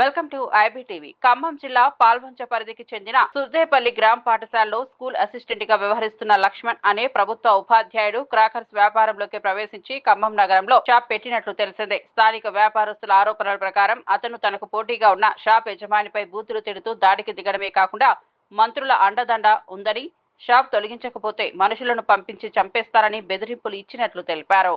Welcome to IBTV. Khammam జిల్లా పాల్వంచ పరిధికి చెందిన సుర్దేపల్లి గ్రామ పాఠశాలలో స్కూల్ అసిస్టెంట్గా వ్యవహరిస్తున్న లక్ష్మణ్ అనే ప్రభుత్వ ఉపాధ్యాయుడు క్రాకర్స్ వ్యాపారంలోకి ప్రవేశించి ఖమ్మం నగరంలో షాప్ పెట్టినట్లు తెలిసిందే. స్థానిక వ్యాపారస్తుల ఆరోపణల ప్రకారం అతను తనకు పోటీగా ఉన్న షాప్ యజమానిపై బూతులు తిడుతూ దాడికి దిగడమే కాకుండా మంత్రుల అండదండ ఉందని షాప్ తొలగించకపోతే మనుషులను పంపించి చంపేస్తారని బెదిరింపులు ఇచ్చినట్లు తెలిపారు.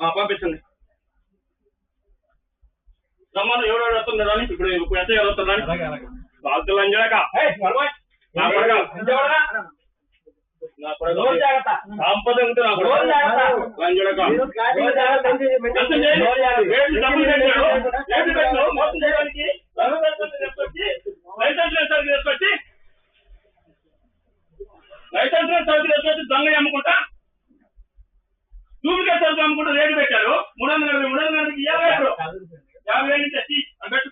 ఆ, పంపించండి రమ్మను ఎవరెవరు వస్తున్నారు అని ఇప్పుడు గారు వస్తున్నారని బాధ్యులు అంజాక నా కొడక నా కొడక సంపద ఉంటే నా మోసం చేయడానికి లైసెన్స్ దొంగ అమ్ముకుంటా డూప్లికేట్ సరుకు అమ్ముకుంటూ రేటు పెట్టారు. మూడు వందల యాభై మూడు వందల యాభైకి యాభై ఆరు యాభై వేలు నుంచి వచ్చి అన్నట్టు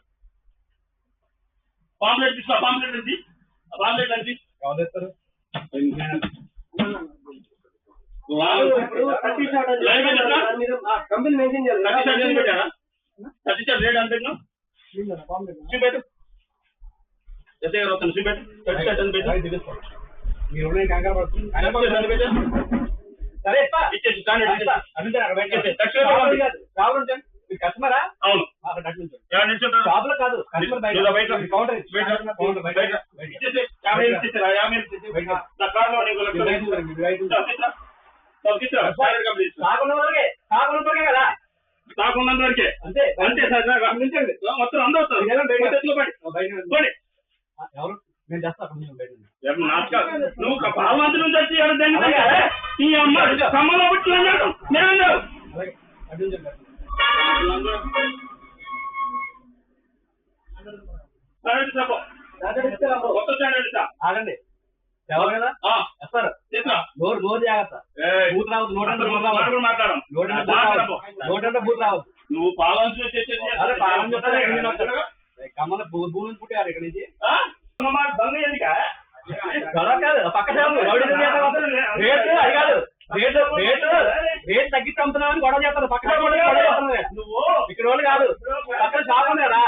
పాంప్లెట్ తీసుకో పాంప్లెట్ ఆ పాంప్లెట్ నుంచి లైవ్ ఎట్లా? కంపెనీ మెయింటైన్ చేయాలి. థర్టీ షర్ట్ ఎంత పెట్టారా? థర్టీ షర్ట్ రేట్ ఎంత పెట్టినా? చూపెట్టు. ఎస్ఐ గారు వస్తాను చూపెట్టు. థర్టీ షర్ట్ ఎంత పెట్టు మీరు కంగారు పడుతుంది సరే. ఇచ్చేసి. మీరు కస్టమరా? అవును. షాప్లో కాదు కస్టమర్ బయట. కౌంటర్. కౌంటర్ కదా. అంతే. అంతే సార్. మొత్తం అందరూ. ఎవరు? నేను చేస్తా? నువ్వు పాలమంత్రి నుంచి వచ్చి ఎవరు దాన్ని? ఈ అమ్మ కమ్మలో పుట్టిన స్టాండర్డ్ ఇస్తా. ఆగండి. ఎవరు కదా? తీసుకురా. నోరు నోరు జాగ్రత్త. బూత్ రావద్దు నోట్ అంటే అసలు బూత్ రావద్దు. నువ్వు పాలన అదే పాలన వస్తారు? కమ్మల భూమి పుట్టారు ఇక్కడ నుంచి. దొంగ ఎందుకా? గొడవ కాదు పక్క. రేటు రేట్లు రేట్లు రేట్ గొడవ చేస్తారు. పక్కన నువ్వు ఇక్కడ వాళ్ళు కాదు. పక్కన షాప్ ఉన్నారా